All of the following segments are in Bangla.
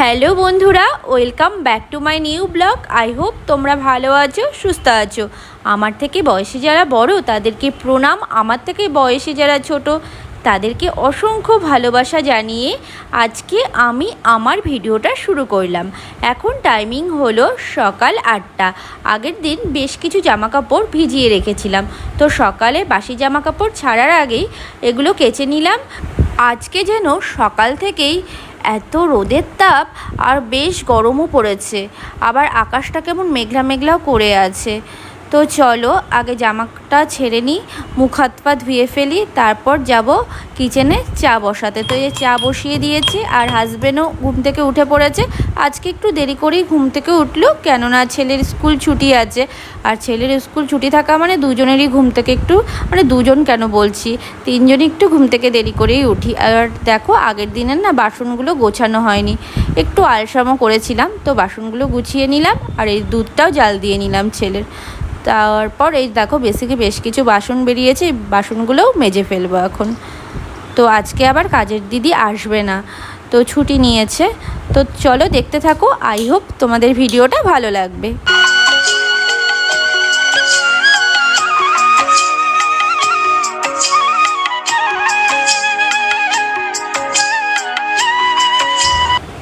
হ্যালো বন্ধুরা, welcome back to my new blog. I hope তোমরা ভালো আছো, সুস্থ আছো। আমার থেকে বয়সে যারা বড়, তাদেরকে প্রণাম। আমার থেকে বয়সে যারা ছোট, তাদেরকে অসংখ্য ভালোবাসা জানিয়ে আজকে আমি আমার ভিডিওটা শুরু করলাম। এখন টাইমিং হলো সকাল আটটা। আগের দিন বেশ কিছু জামা কাপড় ভিজিয়ে রেখেছিলাম। তো সকালে বাসি জামা কাপড় ছাড়ার আগেই এগুলো কেচে নিলাম। আজকে যেন সকাল থেকেই এত রোদের তাপ আর বেশ গরমও পড়েছে। আবার আকাশটা কেমন মেঘলা মেঘলাও করে আছে। তো চলো, আগে জামাটা ছেড়ে নিই, মুখ হাত পা ধুয়ে ফেলি, তারপর যাব কিচেনে চা বসাতে। তো এই চা বসিয়ে দিয়েছি, আর হাজবেন্ডও ঘুম থেকে উঠে পড়েছে। আজকে একটু দেরি করেই ঘুম থেকে উঠল, কেননা ছেলের স্কুল ছুটি আছে। আর ছেলের স্কুল ছুটি থাকা মানে দুজনেরই ঘুম থেকে একটু মানে দুজন কেন বলছি? তিনজনই একটু ঘুম থেকে দেরি করেই উঠি। আর দেখো, আগের দিনের না বাসনগুলো গোছানো হয়নি। একটু আলসামও করেছিলাম, তো বাসনগুলো গুছিয়ে নিলাম, আর এই দুধটাও জাল দিয়ে নিলাম ছেলের। তারপর এই দেখো বেসিকে বেশ কিছু বাসন বেরিয়েছে বাসনগুলোও মেজে ফেলব এখন। তো আজকে আবার কাজের দিদি আসবে না, তো ছুটি নিয়েছে। তো চলো দেখতে থাকো আই হোপ তোমাদের ভিডিওটা ভালো লাগবে।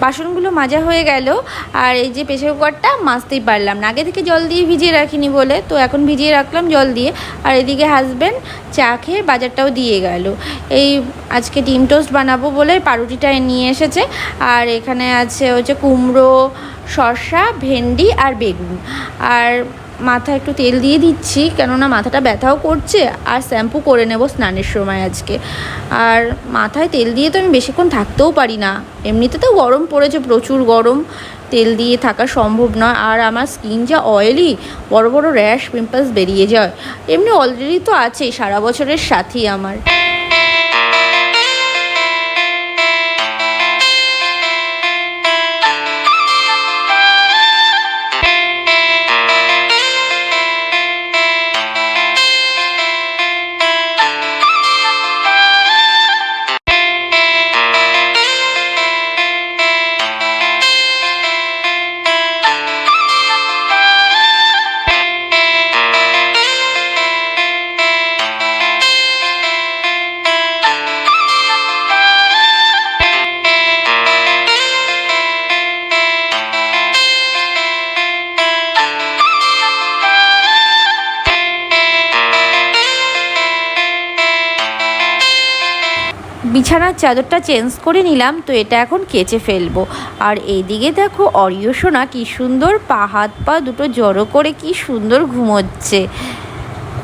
বাসনগুলো মাজা হয়ে গেল, আর এই যে প্রেশার কুকারটা মাজতেই পারলাম না। আগে থেকে জল দিয়ে ভিজিয়ে রাখিনি বলে, তো এখন ভিজিয়ে রাখলাম জল দিয়ে। আর এদিকে হাজব্যান্ড চা খেয়ে বাজারটাও দিয়ে গেল। এই আজকে ডিম টোস্ট বানাবো বলে পাউরুটিটা নিয়ে এসেছে। আর এখানে আছে হচ্ছে কুমড়ো, শসা, ভেন্ডি আর বেগুন। আর মাথায় একটু তেল দিয়ে দিচ্ছি, কেননা মাথাটা ব্যথাও করছে, আর শ্যাম্পু করে নেব স্নানের সময় আজকে। আর মাথায় তেল দিয়ে তো আমি বেশিক্ষণ থাকতেও পারি না। এমনিতে তো গরম পড়েছে, প্রচুর গরম। তেল দিয়ে থাকা সম্ভব নয়, আর আমার স্কিন যা অয়েলি বড় বড় র্যাশ পিম্পলস বেরিয়ে যায়। এমনি অলরেডি তো আছেই, সারা বছরের সাথী আমার। বিছানার চাদরটা চেঞ্জ করে নিলাম, তো এটা এখন কেচে ফেলব। আর এইদিকে দেখো অরিয় সোনা কি সুন্দর পা, হাত পা দুটো জড়ো করে কি সুন্দর ঘুমোচ্ছে।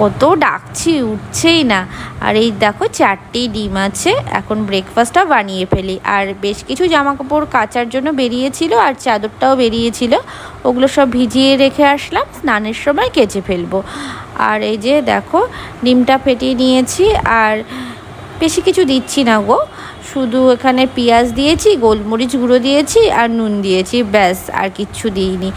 কত ডাকছি, উঠছেই না। আর এই দেখো চারটেই ডিম আছে, এখন ব্রেকফাস্টটা বানিয়ে ফেলি। আর বেশ কিছু জামা কাপড় কাচার জন্য বেরিয়েছিল আর চাদরটাও বেরিয়েছিল। ওগুলো সব ভিজিয়ে রেখে আসলাম, স্নানের সময় কেচে ফেলব। আর এই যে দেখো, ডিমটা ফেটিয়ে নিয়েছি। আর বেশি কিছু দিচ্ছি না গো। শুধু এখানে পেঁয়াজ দিয়েছি, গোলমরিচ গুঁড়ো দিয়েছি আর নুন দিয়েছি, ব্যাস, আর কিচ্ছু দিইনি।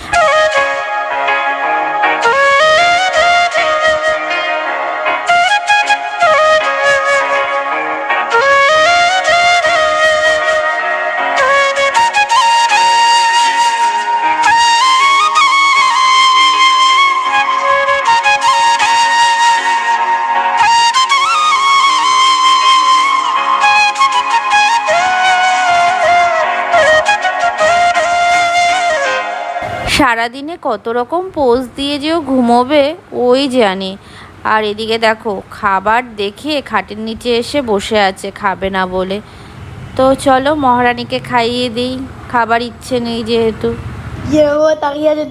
সারাদিনে কত রকম পোজ দিয়ে যে ও ঘুমোবে ওই জানে। আর এদিকে দেখো খাবার দেখে খাটের নিচে এসে বসে আছে খাবে না বলে। তো চলো মহারানীকে খাইয়ে দিই খাবার ইচ্ছে নেই যেহেতু। Llevo tarea de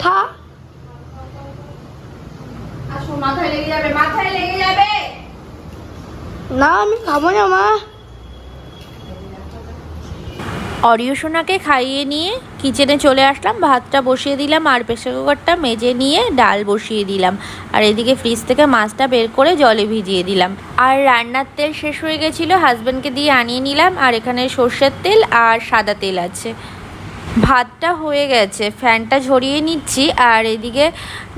খা। মাথায় লেগে যাবে মাথায় লেগে যাবে! না আমি খাব না মা। অরিয় সোনাকে খাইয়ে নিয়ে কিচেনে চলে আসলাম, ভাতটা বসিয়ে দিলাম আর প্রেসার কুকারটা মেজে নিয়ে ডাল বসিয়ে দিলাম। আর এদিকে ফ্রিজ থেকে মাছটা বের করে জলে ভিজিয়ে দিলাম। আর রান্নার তেল শেষ হয়ে গেছিল হাজব্যান্ডকে দিয়ে আনিয়ে নিলাম। আর এখানে সর্ষের তেল আর সাদা তেল আছে। ভাতটা হয়ে গেছে, ফ্যানটা ঝরিয়ে নিচ্ছি। আর এদিকে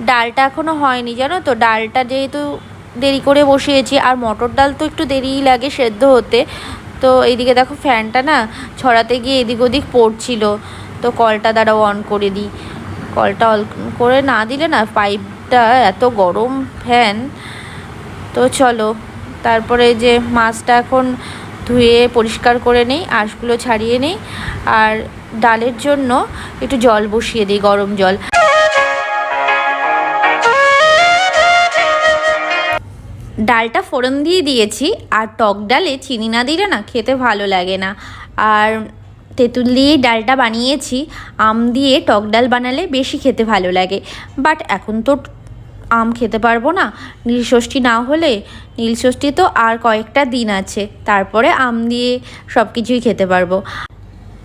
ডালটা এখনও হয়নি, জানো তো? ডালটা যেহেতু দেরি করে বসিয়েছি, আর মটর ডাল তো একটু দেরিই লাগে সেদ্ধ হতে। তো এইদিকে দেখো ফ্যানটা না ছড়াতে গিয়ে এদিক ওদিক পড়ছিল। তো কলটা দ্বারা অন করে দিই। কলটা অন করে না দিলে না পাইপটা এত গরম ফ্যান তো চলো, তারপরে যে মাছটা এখন ধুয়ে পরিষ্কার করে নেই, আঁশগুলো ছাড়িয়ে নেই। আর ডালের জন্য একটু জল বসিয়ে দিই, গরম জল। ডালটা ফোড়ন দিয়ে দিয়েছি, আর টক ডালে চিনি না দিলে না খেতে ভালো লাগে না। আর তেঁতুল দিয়ে ডালটা বানিয়েছি, আম দিয়ে টক ডাল বানালে বেশি খেতে ভালো লাগে। বাট এখন তো আম খেতে পারব না। নীলষষ্ঠী না হলে নীলষষ্ঠী তো আর কয়েকটা দিন আছে, তারপরে আম দিয়ে সব কিছুই খেতে পারব।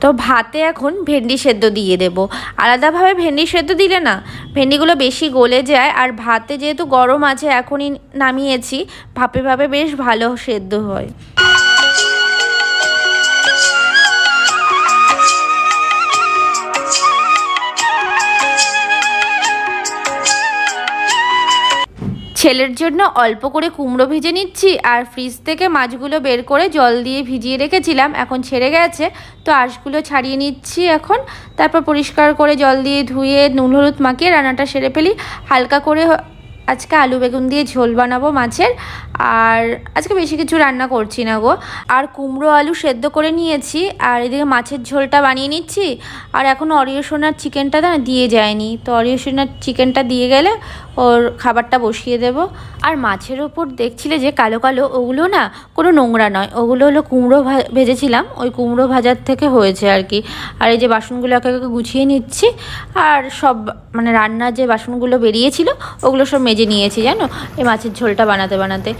তো ভাতে এখন ভেন্ডি সেদ্ধ দিয়ে দেবো। আলাদাভাবে ভেন্ডি সেদ্ধ দিলে না, ভেন্ডিগুলো বেশি গলে যায়। আর ভাতে যেহেতু গরম আছে, এখনই নামিয়েছি, ভাপে ভাপে বেশ ভালো সেদ্ধ হয়। ছেলের জন্য অল্প করে কুমড়ো ভিজে নিচ্ছি আর ফ্রিজ থেকে মাছগুলো বের করে জল দিয়ে ভিজিয়ে রেখেছিলাম, এখন ছেড়ে গেছে। তো আঁশগুলো ছাড়িয়ে নিচ্ছি এখন। তারপর পরিষ্কার করে জল দিয়ে ধুয়ে নুন হলুদ মাখিয়ে রান্নাটা সেরে ফেলি। হালকা করে আজকে আলু বেগুন দিয়ে ঝোল বানাবো মাছের। আর আজকে বেশি কিছু রান্না করছি না গো। আর কুমড়ো আলু সেদ্ধ করে নিয়েছি, আর এদিকে মাছের ঝোলটা বানিয়ে নিচ্ছি। আর এখন অরিয় সোনার চিকেনটা না দিয়ে যায়নি। তো অরিয় সোনার চিকেনটা দিয়ে গেলে ওর খাবারটা বসিয়ে দেব। আর মাছের ওপর দেখছিলে যে কালো কালো ওগুলো না কোনো নোংরা নয়, ওগুলো হলো কুমড়ো ভেজেছিলাম, ওই কুমড়ো ভাজার থেকে হয়েছে আর কি। আর এই যে বাসনগুলো একে একে গুছিয়ে নিচ্ছি, আর সব মানে রান্নার যে বাসনগুলো বেরিয়েছিল, ওগুলো সব মেজে নিয়েছি, জানো? এই মাছের ঝোলটা বানাতে বানাতে।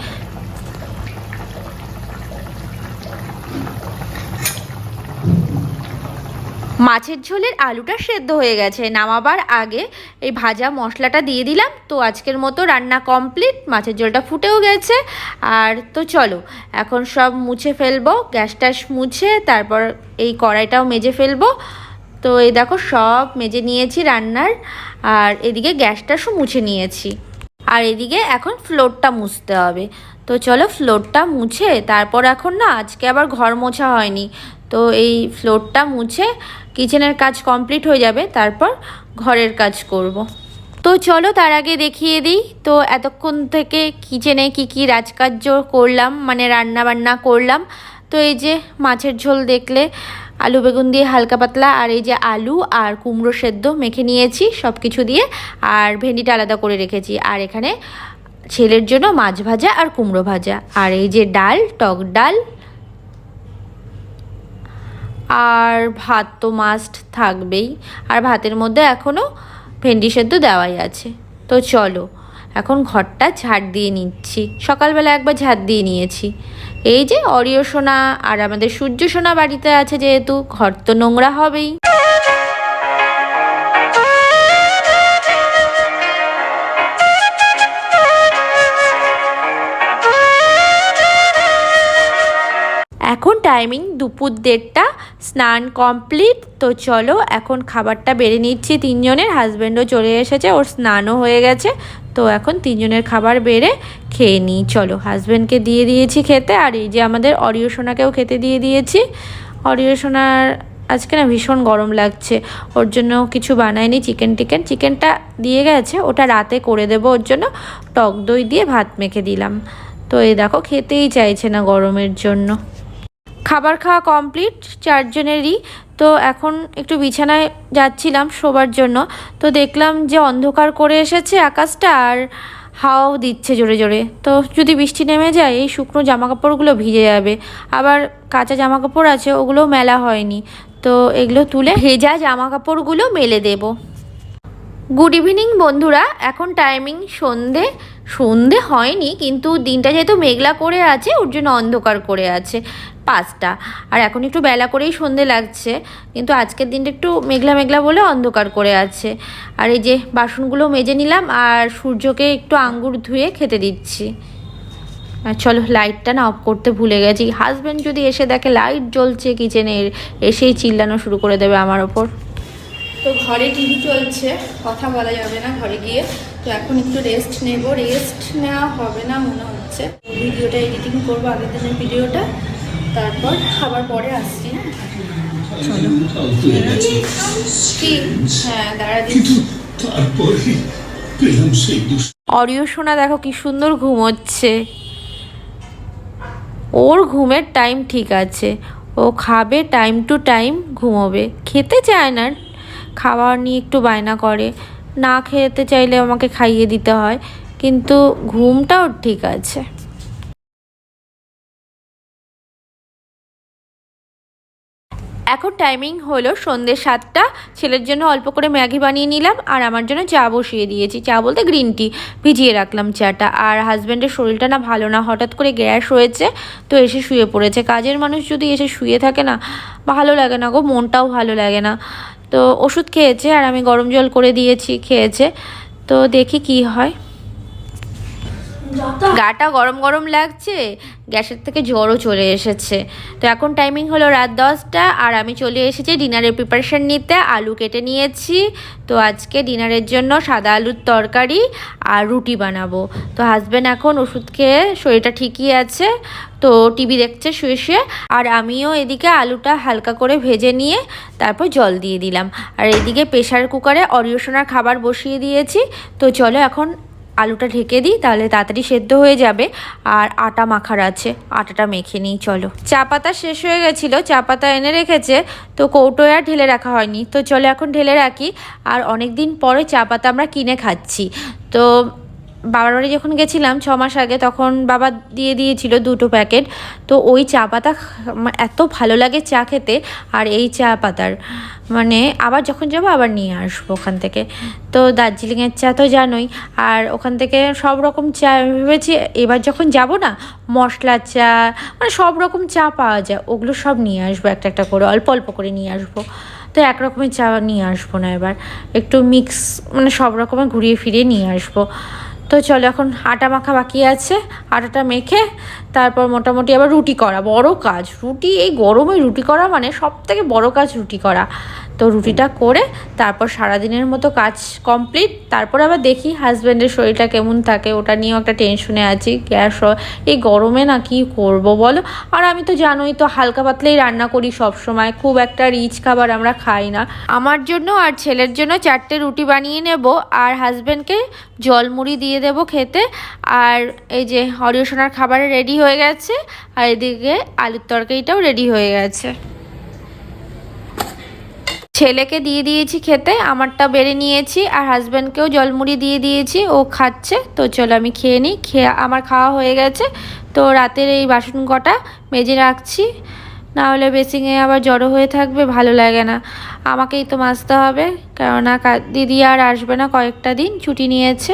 মাছের ঝোলের আলুটা সেদ্ধ হয়ে গেছে। নামাবার আগে এই ভাজা মশলাটা দিয়ে দিলাম। তো আজকের মতো রান্না কমপ্লিট। মাছের ঝোলটা ফুটেও গেছে। আর তো চলো, এখন সব মুছে ফেলব। গ্যাস ট্যাস মুছে, তারপর এই কড়াইটাও মেজে ফেলব। তো এই দেখো, সব মেজে নিয়েছি রান্নার। আর এদিকে গ্যাসটাসও মুছে নিয়েছি। আর এদিকে এখন ফ্লোরটা মুছতে হবে। তো চলো ফ্লোরটা মুছে, তারপর এখন না আজকে আবার ঘর মোছা হয়নি। তো এই ফ্লোরটা মুছে কিচেনের কাজ কমপ্লিট হয়ে যাবে, তারপর ঘরের কাজ করব। তো চলো তার আগে দেখিয়ে দিই, তো এতক্ষণ থেকে কিচেনে কি কি রাজকার্য করলাম মানে রান্না বান্না করলাম। তো এই যে মাছের ঝোল দেখলে আলু বেগুন দিয়ে হালকা পাতলা, আর এই যে আলু আর কুমড়ো সেদ্ধ মেখে নিয়েছি সব কিছু দিয়ে, আর ভেন্ডিটা আলাদা করে রেখেছি। আর এখানে ছেলের জন্য মাছ ভাজা আর কুমড়ো ভাজা। আর এই যে ডাল, টক ডাল, আর ভাত তো মাস্ট থাকবেই। আর ভাতের মধ্যে এখনও ভেন্ডি সেদ্ধ দেওয়াই আছে। তো চলো, এখন ঘরটা ঝাড় দিয়ে নিচ্ছি। সকালবেলা একবার ঝাড় দিয়ে নিয়েছি। এই যে অরিয় সোনা আর আমাদের সূর্য সোনা বাড়িতে আছে যেহেতু, ঘর তো নোংরা হবেই। এখন টাইমিং দুপুর দেড়টা স্নান কমপ্লিট তো চলো এখন খাবারটা বেড়ে নিচ্ছি তিনজনের। হাজব্যান্ডও চলে এসেছে, ওর স্নানও হয়ে গেছে। তো এখন তিনজনের খাবার বেড়ে খেয়ে নিই। চলো হাজব্যান্ডকে দিয়ে দিয়েছি খেতে, আর এই যে আমাদের অরিয় সোনাকেও খেতে দিয়ে দিয়েছি। অরিয় সোনার আজকে না ভীষণ গরম লাগছে, ওর জন্য কিছু বানায়নি চিকেন টিকেন। চিকেনটা দিয়ে গেছে, ওটা রাতে করে দেবো ওর জন্য। টক দই দিয়ে ভাত মেখে দিলাম। তো এই দেখো, খেতেই চাইছে না গরমের জন্য। খাবার খাওয়া কমপ্লিট চারজনেরই। তো এখন একটু বিছানায় যাচ্ছিলাম শোবার জন্য। তো দেখলাম যে অন্ধকার করে এসেছে আকাশটা আর হাওয়াও দিচ্ছে জোরে জোরে। তো যদি বৃষ্টি নেমে যায়, এই শুকনো জামা কাপড়গুলো ভিজে যাবে। আবার কাঁচা জামা কাপড় আছে ওগুলো মেলা হয়নি। তো এগুলো তুলে ভেজা জামা কাপড়গুলো মেলে দেবো। গুড ইভিনিং বন্ধুরা। এখন টাইমিং সন্ধে। সন্ধে হয়নি, কিন্তু দিনটা যেহেতু মেঘলা করে আছে, ওর জন্য অন্ধকার করে আছে পাঁচটা। আর এখন একটু বেলা করেই সন্ধে লাগছে, কিন্তু আজকের দিনটা একটু মেঘলা মেঘলা বলে অন্ধকার করে আছে। আর এই যে বাসনগুলো মেজে নিলাম, আর সূর্যকে একটু আঙ্গুর ধুয়ে খেতে দিচ্ছি। আর চলো লাইটটা না অফ করতে ভুলে গেছি। হাজব্যান্ড যদি এসে দেখে লাইট জ্বলছে কিচেনের এসেই চিল্লানো শুরু করে দেবে আমার ওপর। তো ঘরে টিভি চলছে, কথা বলা যাবে না ঘরে গিয়ে। তো এখন একটু রেস্ট নেব। রেস্ট নেওয়া হবে না মনে হচ্ছে। ভিডিওটা এডিটিং করব আগের দিনের ভিডিওটা। তারপর খাবার পরে আসছি হ্যাঁ? দুষ অরিও সোনা দেখো কি সুন্দর ঘুমোচ্ছে ওর ঘুমের টাইম ঠিক আছে। ও খাবে টাইম টু টাইম ঘুমোবে। খেতে চায় না। খাবার নিয়ে একটু বায়না করে। না খেতে চাইলে আমাকে খাইয়ে দিতে হয়, কিন্তু ঘুমটাও ঠিক আছে। এখন টাইমিং হলো সন্ধ্যে সাতটা, ছেলের জন্য অল্প করে ম্যাগি বানিয়ে নিলাম আর আমার জন্য চা বসিয়ে দিয়েছি। চা বলতে গ্রিন টি ভিজিয়ে রাখলাম চাটা। আর হাজব্যান্ডের শরীরটা না ভালো না, হঠাৎ করে গ্যাস হয়েছে, তো এসে শুয়ে পড়েছে। কাজের মানুষ যদি এসে শুয়ে থাকে না, ভালো লাগে না গো, মনটাও ভালো লাগে না। তো ওষুধ খেয়েছে আর আমি গরম জল করে দিয়েছি খেয়েছে। তো দেখি কি হয়। গাটা গরম গরম লাগছে, গ্যাসের থেকে জ্বরও চলে এসেছে। তো এখন টাইমিং হলো রাত দশটা, আর আমি চলে এসেছি ডিনারের প্রিপারেশান নিতে। আলু কেটে নিয়েছি, তো আজকে ডিনারের জন্য সাদা আলুর তরকারি আর রুটি বানাবো। তো হাজব্যান্ড এখন ওষুধ খেয়ে শরীরটা ঠিকই আছে, তো টিভি দেখছে, শুয়ে শুয়ে। আর আমিও এদিকে আলুটা হালকা করে ভেজে নিয়ে তারপর জল দিয়ে দিলাম। আর এদিকে প্রেশার কুকারে অরিয়সোনার খাবার বসিয়ে দিয়েছি। তো চলো এখন আলুটা ঢেকে দিই, তাহলে তাড়াতাড়ি সেদ্ধ হয়ে যাবে। আর আটা মাখার আছে, আটাটা মেখে নিই, চলো। চা পাতা শেষ হয়ে গেছিল, চা পাতা এনে রেখেছে, তো কৌটোয় আর ঢেলে রাখা হয়নি। তো চলো এখন ঢেলে রাখি, আর অনেক দিন পরে চা পাতা আমরা কিনে খাচ্ছি। তো বাবার বাড়ি যখন গেছিলাম ছ মাস আগে, তখন বাবা দিয়ে দিয়েছিল দুটো প্যাকেট। তো ওই চা পাতা এত ভালো লাগে চা খেতে, আর এই চা পাতার। মানে আবার যখন যাব, আবার নিয়ে আসব ওখান থেকে। তো দার্জিলিংয়ের চা তো জানোই, আর ওখান থেকে সব রকম চা ভেবেছি, এবার যখন যাব না, মশলার চা মানে সব রকম চা পাওয়া যায়, ওগুলো সব নিয়ে আসব একটা একটা করে, অল্প অল্প করে নিয়ে আসব। তো এক রকমের চা নিয়ে আসব না এবার, একটু মিক্স মানে সব রকমের ঘুরিয়ে ফিরিয়ে নিয়ে আসব। তো চলো এখন আটা মাখা বাকি আছে, আটাটা মেখে তারপর মোটামুটি আবার রুটি করা, বড় কাজ। রুটি, এই গরমে রুটি করা মানে সব থেকে বড় কাজ রুটি করা। তো রুটিটা করে তারপর সারাদিনের মতো কাজ কমপ্লিট তারপর আবার দেখি হাজব্যান্ডের শরীরটা কেমন থাকে, ওটা নিয়েও একটা টেনশনে আছি গ্যাস এই গরমে না কি করব বলো? আর আমি তো জানোই তো হালকা পাতলাই রান্না করি সব সময় খুব একটা রিচ খাবার আমরা খাই না। আমার জন্য আর ছেলের জন্য চারটে রুটি বানিয়ে নেব, আর হাজব্যান্ডকে জলমুড়ি দিয়ে দেব খেতে, আর এই যে হরিয়সোনার খাবার রেডি হয়ে গেছে, আর এদিকে আলুর তরকারিটাও রেডি হয়ে গেছে। ছেলেকে দিয়ে দিয়েছি খেতে, আমারটা বেড়ে নিয়েছি আর হাজব্যান্ডকেও জলমুড়ি দিয়ে দিয়েছি, ও খাচ্ছে। তো চলো আমি খেয়ে নিই, খেয়ে আমার খাওয়া হয়ে গেছে। তো রাতের এই বাসন কটা মেজে রাখছি, না হলে বেসিংয়ে আবার জড়ো হয়ে থাকবে, ভালো লাগে না। আমাকেই তো মাজতে হবে, কেননা দিদি আর আসবে না কয়েকটা দিন, ছুটি নিয়েছে।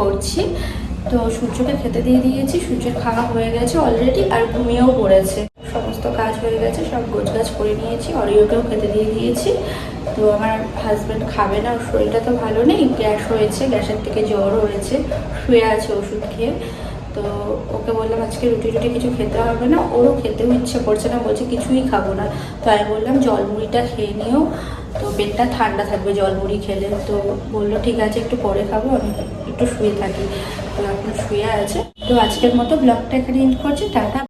করছি। তো সূর্যকে খেতে দিয়ে দিয়েছি সূর্যের খাওয়া হয়ে গেছে অলরেডি আর ঘুমিয়েও পড়েছে। সমস্ত কাজ হয়ে গেছে, সব গোছ গাছ করে নিয়েছি, অরিওকেও খেতে দিয়ে দিয়েছি। তো আমার হাজব্যান্ড খাবে না, শরীরটা তো ভালো নেই, গ্যাস হয়েছে, গ্যাসের থেকে জ্বর হয়েছে, শুয়ে আছে ওষুধ খেয়ে। তো ওকে বললাম, আজকে রুটি টুটি কিছু খেতে হবে না, ওরও খেতেও ইচ্ছে করছে না, বলছে কিছুই খাব না। তো আমি বললাম, জলমুড়িটা খেয়ে নিও। তো পেটটা ঠান্ডা থাকবে জলমুড়ি খেলে। তো বলল, ঠিক আছে, একটু পরে খাব আমি। একটু শুয়ে থাকি। তো এখন শুয়ে আছে। তো আজকের মতো ব্লগটা এখানে এন্ড করছে। টাটা।